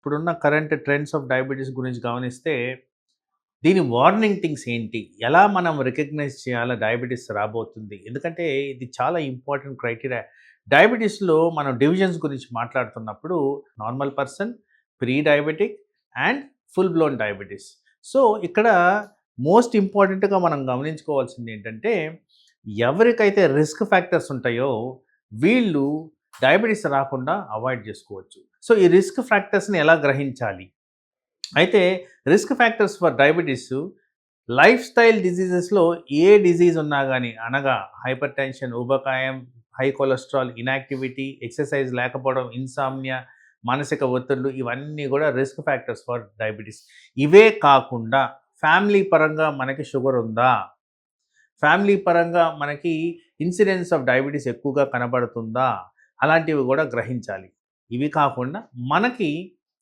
ఇప్పుడున్న current trends of diabetes గురించి గమనిస్తే దీని వార్నింగ్ థింగ్స్ ఏంటి? ఎలా మనం రికగ్నైజ్ చేయాలా డయాబెటీస్ రాబోతుంది? ఎందుకంటే ఇది చాలా ఇంపార్టెంట్ క్రైటీరియా. డయాబెటీస్లో మనం డివిజన్స్ గురించి మాట్లాడుతున్నప్పుడు normal person pre diabetic and full blown diabetes. So ఇక్కడ మోస్ట్ ఇంపార్టెంట్గా మనం గమనించుకోవాల్సింది ఏంటంటే ఎవరికైతే రిస్క్ ఫ్యాక్టర్స్ ఉంటాయో వీళ్ళు డయాబెటీస్ రాకుండా అవాయిడ్ చేసుకోవచ్చు. సో ఈ రిస్క్ ఫ్యాక్టర్స్ని ఎలా గ్రహించాలి? అయితే risk factors for diabetes lifestyle డిజీజెస్లో ఏ డిజీజ్ ఉన్నా కానీ అనగా హైపర్ టెన్షన్ ఉబకాయం హై కొలెస్ట్రాల్ ఇన్యాక్టివిటీ ఎక్సర్సైజ్ లేకపోవడం ఇన్సామ్నియా మానసిక ఒత్తిళ్ళు ఇవన్నీ కూడా రిస్క్ ఫ్యాక్టర్స్ ఫర్ డయాబెటీస్. ఇవే కాకుండా ఫ్యామిలీ పరంగా మనకి షుగర్ ఉందా? ఫ్యామిలీ పరంగా మనకి ఇన్సిడెన్స్ ఆఫ్ డయాబెటీస్ ఎక్కువగా కనబడుతుందా? అలాంటివి కూడా గ్రహించాలి. ఇవి కాకుండా మనకి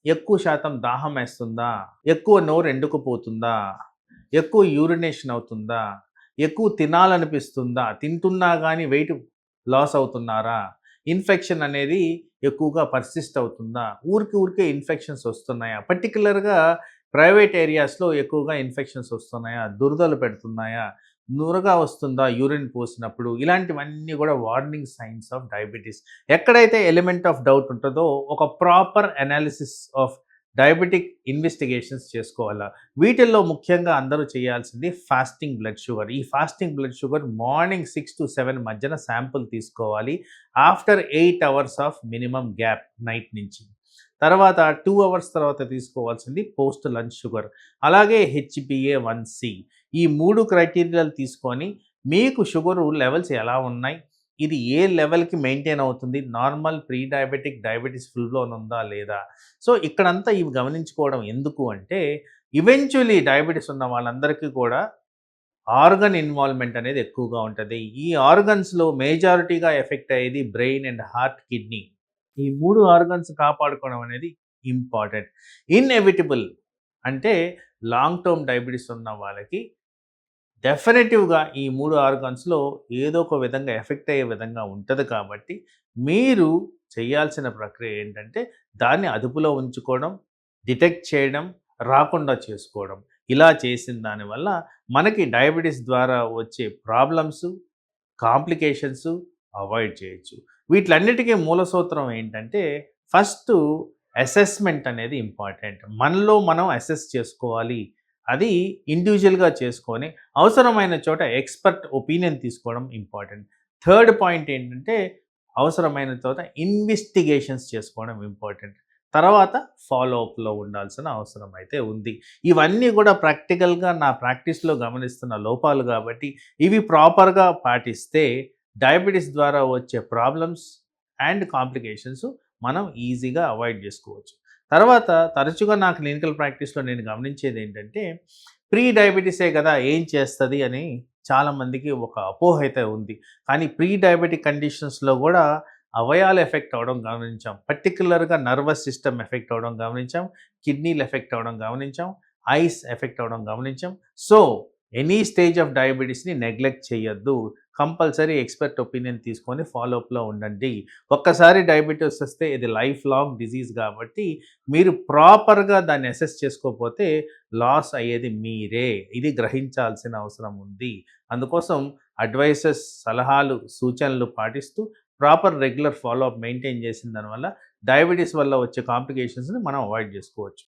ఎక్కువ శాతం దాహం వేస్తుందా? ఎక్కువ నోరు ఎండుకుపోతుందా? ఎక్కువ యూరినేషన్ అవుతుందా? ఎక్కువ తినాలనిపిస్తుందా? తింటున్నా కానీ వెయిట్ లాస్ అవుతున్నారా? ఇన్ఫెక్షన్ అనేది ఎక్కువగా పర్సిస్ట్ అవుతుందా? ఊరికి ఊరికే ఇన్ఫెక్షన్స్ వస్తున్నాయా? పర్టికులర్గా ప్రైవేట్ ఏరియాస్లో ఎక్కువగా ఇన్ఫెక్షన్స్ వస్తున్నాయా? దురదలు పెడుతున్నాయా? నురగా వస్తుందా యూరిన్ పోసినప్పుడు? ఇలాంటివన్నీ కూడా వార్నింగ్ సైన్స్ ఆఫ్ డయాబెటీస్ ఎక్కడైతే ఎలిమెంట్ ఆఫ్ డౌట్ ఉంటుందో ఒక proper analysis of diabetic investigations చేసుకోవాలా? వీటిల్లో ముఖ్యంగా అందరూ చేయాల్సింది ఫాస్టింగ్ బ్లడ్ షుగర్ ఈ fasting blood sugar morning six to seven మధ్యన శాంపుల్ తీసుకోవాలి. After eight hours of minimum gap night నుంచి. తర్వాత టూ అవర్స్ తర్వాత తీసుకోవాల్సింది పోస్ట్ లంచ్ షుగర్. అలాగే హెచ్పిఏ వన్ సి. ఈ మూడు క్రైటీరియాలు తీసుకొని మీకు షుగరు లెవెల్స్ ఎలా ఉన్నాయి? ఇది ఏ లెవెల్కి మెయింటైన్ అవుతుంది? నార్మల్ ప్రీ డయాబెటిక్ డయాబెటీస్ ఫుల్లో ఉందా లేదా? సో ఇక్కడంతా ఇవి గమనించుకోవడం ఎందుకు అంటే ఈవెన్చువలీ డయాబెటీస్ ఉన్న వాళ్ళందరికీ కూడా ఆర్గన్ ఇన్వాల్వ్మెంట్ అనేది ఎక్కువగా ఉంటుంది. ఈ ఆర్గన్స్లో మేజారిటీగా ఎఫెక్ట్ అయ్యేది బ్రెయిన్ అండ్ హార్ట్ కిడ్నీ ఈ మూడు ఆర్గన్స్ కాపాడుకోవడం అనేది ఇంపార్టెంట్. ఇన్ఎవిటబుల్ అంటే లాంగ్ టర్మ్ డయాబెటీస్ ఉన్న వాళ్ళకి డెఫినెటివ్గా ఈ మూడు ఆర్గాన్స్లో ఏదో ఒక విధంగా ఎఫెక్ట్ అయ్యే విధంగా ఉంటుంది కాబట్టి మీరు చేయాల్సిన ప్రక్రియ ఏంటంటే దాన్ని అదుపులో ఉంచుకోవడం డిటెక్ట్ చేయడం రాకుండా చేసుకోవడం. ఇలా చేసిన దానివల్ల మనకి డయాబెటీస్ ద్వారా వచ్చే ప్రాబ్లమ్స్ కాంప్లికేషన్స్ అవాయిడ్ చేయొచ్చు. వీటిలన్నిటికీ మూల సూత్రం ఏంటంటే ఫస్ట్ అసెస్మెంట్ అనేది ఇంపార్టెంట్. మనలో మనం అసెస్ చేసుకోవాలి. అది ఇండివిజువల్గా చేసుకొని అవసరమైన చోట ఎక్స్పర్ట్ ఒపీనియన్ తీసుకోవడం ఇంపార్టెంట్. థర్డ్ పాయింట్ ఏంటంటే అవసరమైన చోట ఇన్వెస్టిగేషన్స్ చేసుకోవడం ఇంపార్టెంట్. తర్వాత ఫాలోఅప్లో ఉండాల్సిన అవసరం అయితే ఉంది. ఇవన్నీ కూడా ప్రాక్టికల్గా నా ప్రాక్టీస్లో గమనిస్తున్న లోపాలు కాబట్టి ఇవి ప్రాపర్గా పాటిస్తే డయాబెటీస్ ద్వారా వచ్చే ప్రాబ్లమ్స్ అండ్ కాంప్లికేషన్స్ మనం ఈజీగా అవాయిడ్ చేసుకోవచ్చు. తర్వాత తరచుగా నా క్లినికల్ ప్రాక్టీస్లో నేను గమనించేది ఏంటంటే ప్రీ డయాబెటీసే కదా ఏం చేస్తుంది అని చాలామందికి ఒక అపోహ అయితే ఉంది. కానీ ప్రీ డయాబెటిక్ కండిషన్స్లో కూడా అవయాలు ఎఫెక్ట్ అవ్వడం గమనించాం. పర్టికులర్గా నర్వస్ సిస్టమ్ ఎఫెక్ట్ అవ్వడం గమనించాం. కిడ్నీలు ఎఫెక్ట్ అవ్వడం గమనించాం. ఐస్ ఎఫెక్ట్ అవ్వడం గమనించాం. సో ఎనీ స్టేజ్ ఆఫ్ డయాబెటీస్ని నెగ్లెక్ట్ చేయొద్దు. కంపల్సరీ ఎక్స్పర్ట్ ఒపీనియన్ తీసుకొని ఫాలోఅప్లో ఉండండి. ఒక్కసారి డయాబెటీస్ వస్తే ఇది లైఫ్ లాంగ్ డిజీజ్ కాబట్టి మీరు ప్రాపర్గా దాన్ని అసెస్ చేసుకోకపోతే లాస్ అయ్యేది మీరే. ఇది గ్రహించాల్సిన అవసరం ఉంది. అందుకోసం అడ్వైసెస్ సలహాలు సూచనలు పాటిస్తూ ప్రాపర్ రెగ్యులర్ ఫాలోఅప్ మెయింటైన్ చేసిన దానివల్ల డయాబెటీస్ వల్ల వచ్చే కాంప్లికేషన్స్ని మనం అవాయిడ్ చేసుకోవచ్చు.